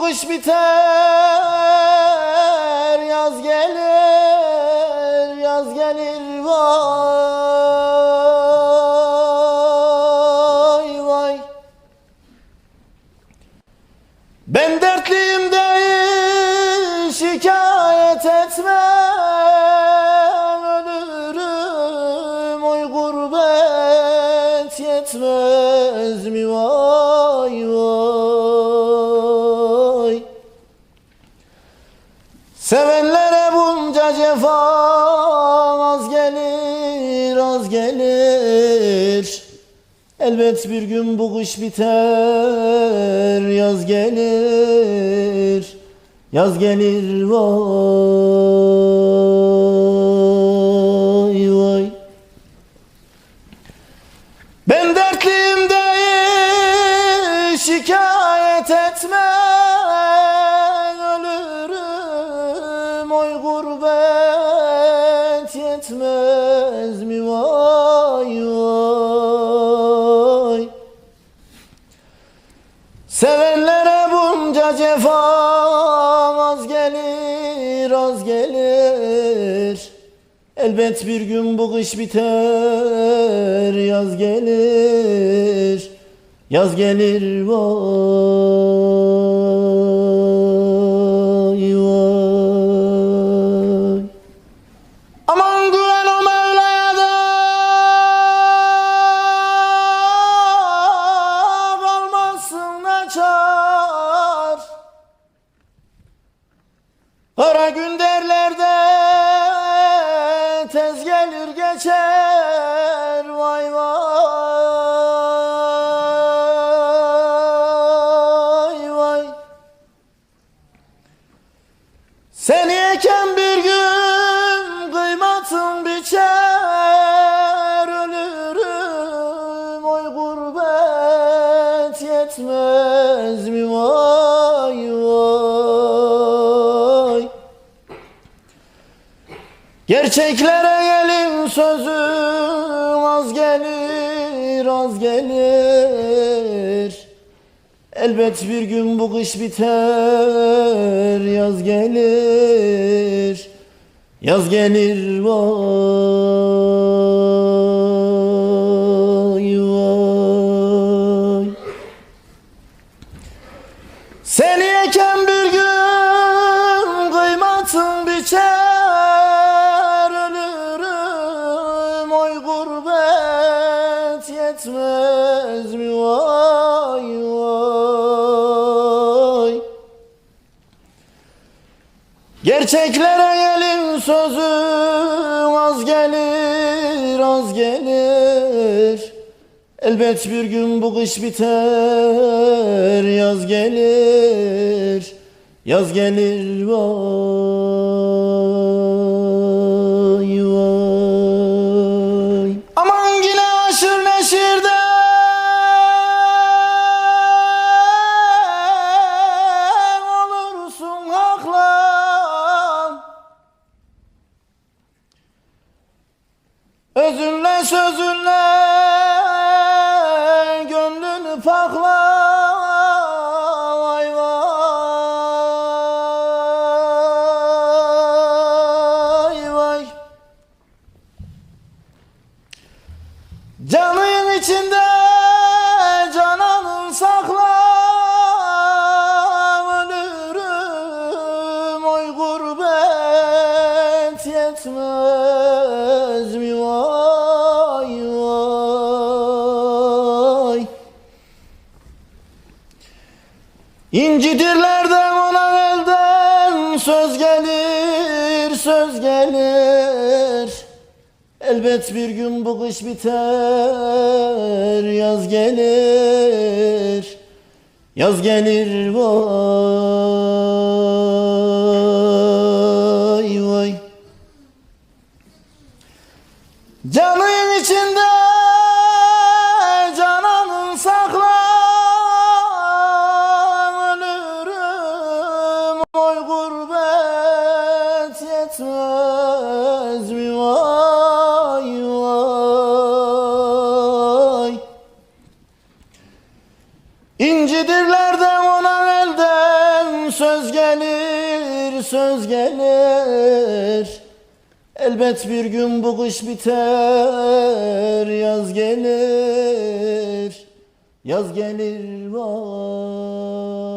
kış biter Yaz gelir Yaz gelir Vay vay. Ben dertliyim değil Şikayet etme gelir. Elbet bir gün bu kış biter yaz gelir. Yaz gelir vay vay. Ben dertliyim değil şikayet etme bunca cefa az gelir az gelir. Elbet bir gün bu kış biter yaz gelir. Yaz gelir vay gelir geçer vay vay vay. Seni eken bir gün kıymatın biçer ölürüm oy gurbet yetmez mi vay vay. Sözüm az gelir az gelir. Elbet bir gün bu kış biter yaz gelir. Yaz gelir vay vay. Seni eken yetmez mi? Vay vay. Gerçeklere gelin sözüm az gelir az gelir. Elbet bir gün bu kış biter yaz gelir Yaz gelir vay sözünle İncidirlerden ona elden. Söz gelir söz gelir. Elbet bir gün bu kış biter yaz gelir. Yaz gelir vay yetmez mi vay. Vay İncidirlerden ona elden bir söz gelir. Elbet bir gün bu kış biter Yaz gelir Yaz gelir vay